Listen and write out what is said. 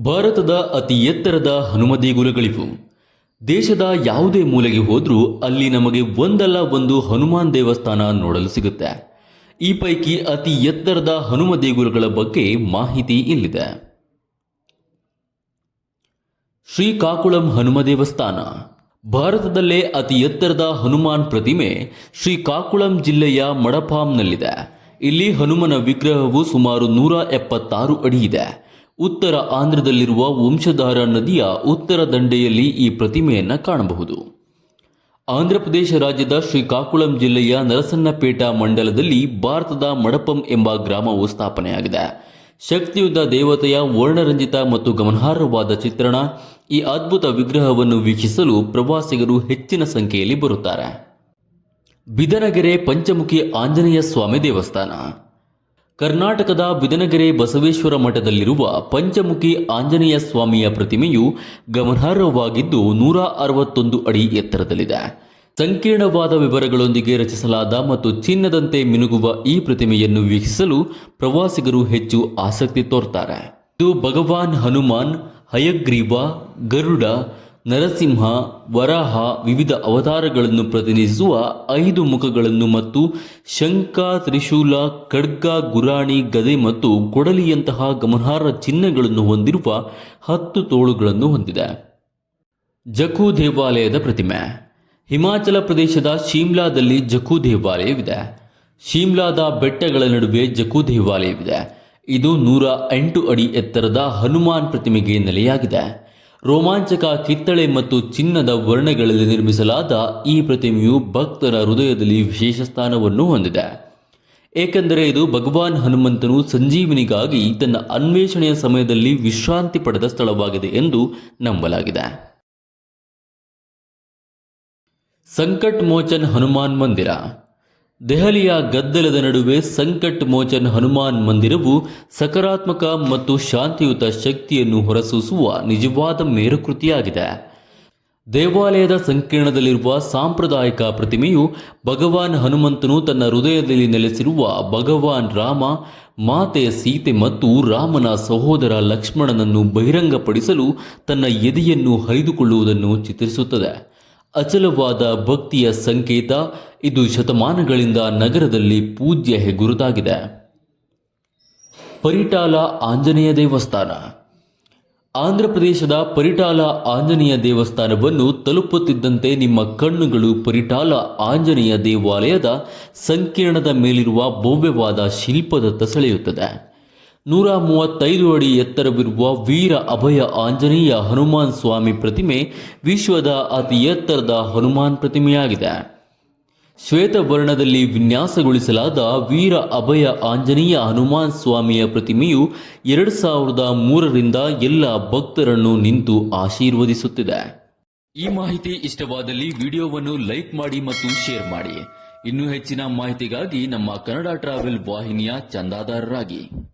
ಭಾರತದ ಅತಿ ಎತ್ತರದ ಹನುಮದೇಗುಲಗಳಿವು ದೇಶದ ಯಾವುದೇ ಮೂಲೆಗೆ ಹೋದರೂ ಅಲ್ಲಿ ನಮಗೆ ಒಂದಲ್ಲ ಒಂದು ಹನುಮಾನ್ ದೇವಸ್ಥಾನ ನೋಡಲು ಸಿಗುತ್ತೆ. ಈ ಪೈಕಿ ಅತಿ ಎತ್ತರದ ಹನುಮ ದೇಗುಲಗಳ ಬಗ್ಗೆ ಮಾಹಿತಿ ಇಲ್ಲಿದೆ. ಶ್ರೀಕಾಕುಳಂ ಹನುಮ ದೇವಸ್ಥಾನ. ಭಾರತದಲ್ಲೇ ಅತಿ ಎತ್ತರದ ಹನುಮಾನ್ ಪ್ರತಿಮೆ ಶ್ರೀಕಾಕುಳಂ ಜಿಲ್ಲೆಯ ಮಡಪಾಂನಲ್ಲಿದೆ ಇಲ್ಲಿ ಹನುಮನ ವಿಗ್ರಹವು ಸುಮಾರು ನೂರ ಎಪ್ಪತ್ತಾರು ಅಡಿ ಇದೆ. ಉತ್ತರ ಆಂಧ್ರದಲ್ಲಿರುವ ವಂಶಧಾರ ನದಿಯ ಉತ್ತರ ದಂಡೆಯಲ್ಲಿ ಈ ಪ್ರತಿಮೆಯನ್ನು ಕಾಣಬಹುದು. ಆಂಧ್ರಪ್ರದೇಶ ರಾಜ್ಯದ ಶ್ರೀಕಾಕುಳಂ ಜಿಲ್ಲೆಯ ನರಸನ್ನಪೇಟ ಮಂಡಲದಲ್ಲಿ ಭಾರತದ ಮಡಪಂ ಎಂಬ ಗ್ರಾಮವು ಸ್ಥಾಪನೆಯಾಗಿದೆ. ಶಕ್ತಿಯುತ ದೇವತೆಯ ವರ್ಣರಂಜಿತ ಮತ್ತು ಗಮನಾರ್ಹವಾದ ಚಿತ್ರಣ ಈ ಅದ್ಭುತ ವಿಗ್ರಹವನ್ನು ವೀಕ್ಷಿಸಲು ಪ್ರವಾಸಿಗರು ಹೆಚ್ಚಿನ ಸಂಖ್ಯೆಯಲ್ಲಿ ಬರುತ್ತಾರೆ. ಬಿದನಗೆರೆ ಪಂಚಮುಖಿ ಆಂಜನೇಯ ಸ್ವಾಮಿ ದೇವಸ್ಥಾನ. ಕರ್ನಾಟಕದ ಬಿದನಗೆರೆ ಬಸವೇಶ್ವರ ಮಠದಲ್ಲಿರುವ ಪಂಚಮುಖಿ ಆಂಜನೇಯ ಸ್ವಾಮಿಯ ಪ್ರತಿಮೆಯು ಗಮನಾರ್ಹವಾಗಿದ್ದು ನೂರ ಅರವತ್ತೊಂದು ಅಡಿ ಎತ್ತರದಲ್ಲಿದೆ. ಸಂಕೀರ್ಣವಾದ ವಿವರಗಳೊಂದಿಗೆ ರಚಿಸಲಾದ ಮತ್ತು ಚಿನ್ನದಂತೆ ಮಿನುಗುವ ಈ ಪ್ರತಿಮೆಯನ್ನು ವೀಕ್ಷಿಸಲು ಪ್ರವಾಸಿಗರು ಹೆಚ್ಚು ಆಸಕ್ತಿ ತೋರ್ತಾರೆ. ಇದು ಭಗವಾನ್ ಹನುಮಾನ್, ಹಯಗ್ರೀವ, ಗರುಡ ನರಸಿಂಹ, ವರಾಹ ವಿವಿಧ ಅವತಾರಗಳನ್ನು ಪ್ರತಿನಿಧಿಸುವ ಐದು ಮುಖಗಳನ್ನು ಮತ್ತು ಶಂಖ, ತ್ರಿಶೂಲ, ಖಡ್ಗ, ಗುರಾಣಿ, ಗದೆ ಮತ್ತು ಕೊಡಲಿಯಂತಹ ಗಮನಾರ್ಹ ಚಿಹ್ನೆಗಳನ್ನು ಹೊಂದಿರುವ ಹತ್ತು ತೋಳುಗಳನ್ನು ಹೊಂದಿದೆ. ಜಖು ದೇವಾಲಯದ ಪ್ರತಿಮೆ. ಹಿಮಾಚಲ ಪ್ರದೇಶದ ಶಿಮ್ಲಾದಲ್ಲಿ ಜಖು ದೇವಾಲಯವಿದೆ. ಶಿಮ್ಲಾದ ಬೆಟ್ಟಗಳ ನಡುವೆ ಜಖು ದೇವಾಲಯವಿದೆ. ಇದು ನೂರ ಎಂಟು ಅಡಿ ಎತ್ತರದ ಹನುಮಾನ್ ಪ್ರತಿಮೆಗೆ ನೆಲೆಯಾಗಿದೆ. ರೋಮಾಂಚಕ ಕಿತ್ತಳೆ ಮತ್ತು ಚಿನ್ನದ ವರ್ಣಗಳಲ್ಲಿ ನಿರ್ಮಿಸಲಾದ ಈ ಪ್ರತಿಮೆಯು ಭಕ್ತರ ಹೃದಯದಲ್ಲಿ ವಿಶೇಷ ಸ್ಥಾನವನ್ನು ಹೊಂದಿದೆ. ಏಕೆಂದರೆ ಇದು ಭಗವಾನ್ ಹನುಮಂತನು ಸಂಜೀವಿನಿಗಾಗಿ ತನ್ನ ಅನ್ವೇಷಣೆಯ ಸಮಯದಲ್ಲಿ ವಿಶ್ರಾಂತಿ ಪಡೆದ ಸ್ಥಳವಾಗಿದೆ ಎಂದು ನಂಬಲಾಗಿದೆ. ಸಂಕಟ್ ಮೋಚನ್ ಹನುಮಾನ್ ಮಂದಿರ. ದೆಹಲಿಯ ಗದ್ದಲದ ನಡುವೆ ಸಂಕಟ್ ಮೋಚನ್ ಹನುಮಾನ್ ಮಂದಿರವು ಸಕಾರಾತ್ಮಕ ಮತ್ತು ಶಾಂತಿಯುತ ಶಕ್ತಿಯನ್ನು ಹೊರಸೂಸುವ ನಿಜವಾದ ಮೇರುಕೃತಿಯಾಗಿದೆ. ದೇವಾಲಯದ ಸಂಕೀರ್ಣದಲ್ಲಿರುವ ಸಾಂಪ್ರದಾಯಿಕ ಪ್ರತಿಮೆಯು ಭಗವಾನ್ ಹನುಮಂತನು ತನ್ನ ಹೃದಯದಲ್ಲಿ ನೆಲೆಸಿರುವ ಭಗವಾನ್ ರಾಮ, ಮಾತೆ ಸೀತೆ ಮತ್ತು ರಾಮನ ಸಹೋದರ ಲಕ್ಷ್ಮಣನನ್ನು ಬಹಿರಂಗಪಡಿಸಲು ತನ್ನ ಎದೆಯನ್ನು ಹರಿದುಕೊಳ್ಳುವುದನ್ನು ಚಿತ್ರಿಸುತ್ತದೆ. ಅಚಲವಾದ ಭಕ್ತಿಯ ಸಂಕೇತ ಇದು ಶತಮಾನಗಳಿಂದ ನಗರದಲ್ಲಿ ಪೂಜ್ಯ ಹೆಗುರುತಾಗಿದೆ ಪರಿಟಾಲ ಆಂಜನೇಯ ದೇವಸ್ಥಾನ. ಆಂಧ್ರಪ್ರದೇಶದ ಪರಿಟಾಲ ಆಂಜನೇಯ ದೇವಸ್ಥಾನವನ್ನು ತಲುಪುತ್ತಿದ್ದಂತೆ ನಿಮ್ಮ ಕಣ್ಣುಗಳು ಪರಿಟಾಲ ಆಂಜನೇಯ ದೇವಾಲಯದ ಸಂಕೀರ್ಣದ ಮೇಲಿರುವ ಭವ್ಯವಾದ ಶಿಲ್ಪದತ್ತ ಸೆಳೆಯುತ್ತದೆ. ನೂರ ಮೂವತ್ತೈದು ಅಡಿ ಎತ್ತರವಿರುವ ವೀರ ಅಭಯ ಆಂಜನೇಯ ಹನುಮಾನ್ ಸ್ವಾಮಿ ಪ್ರತಿಮೆ ವಿಶ್ವದ ಅತಿ ಎತ್ತರದ ಹನುಮಾನ್ ಪ್ರತಿಮೆಯಾಗಿದೆ. ಶ್ವೇತವರ್ಣದಲ್ಲಿ ವಿನ್ಯಾಸಗೊಳಿಸಲಾದ ವೀರ ಅಭಯ ಆಂಜನೇಯ ಹನುಮಾನ್ ಸ್ವಾಮಿಯ ಪ್ರತಿಮೆಯು ಎರಡು ಸಾವಿರದ ಮೂರರಿಂದ ಎಲ್ಲ ಭಕ್ತರನ್ನು ನಿಂತು ಆಶೀರ್ವದಿಸುತ್ತಿದೆ. ಈ ಮಾಹಿತಿ ಇಷ್ಟವಾದಲ್ಲಿ ವಿಡಿಯೋವನ್ನು ಲೈಕ್ ಮಾಡಿ ಮತ್ತು ಶೇರ್ ಮಾಡಿ. ಇನ್ನೂ ಹೆಚ್ಚಿನ ಮಾಹಿತಿಗಾಗಿ ನಮ್ಮ ಕನ್ನಡ ಟ್ರಾವೆಲ್ ವಾಹಿನಿಯ ಚಂದಾದಾರರಾಗಿ.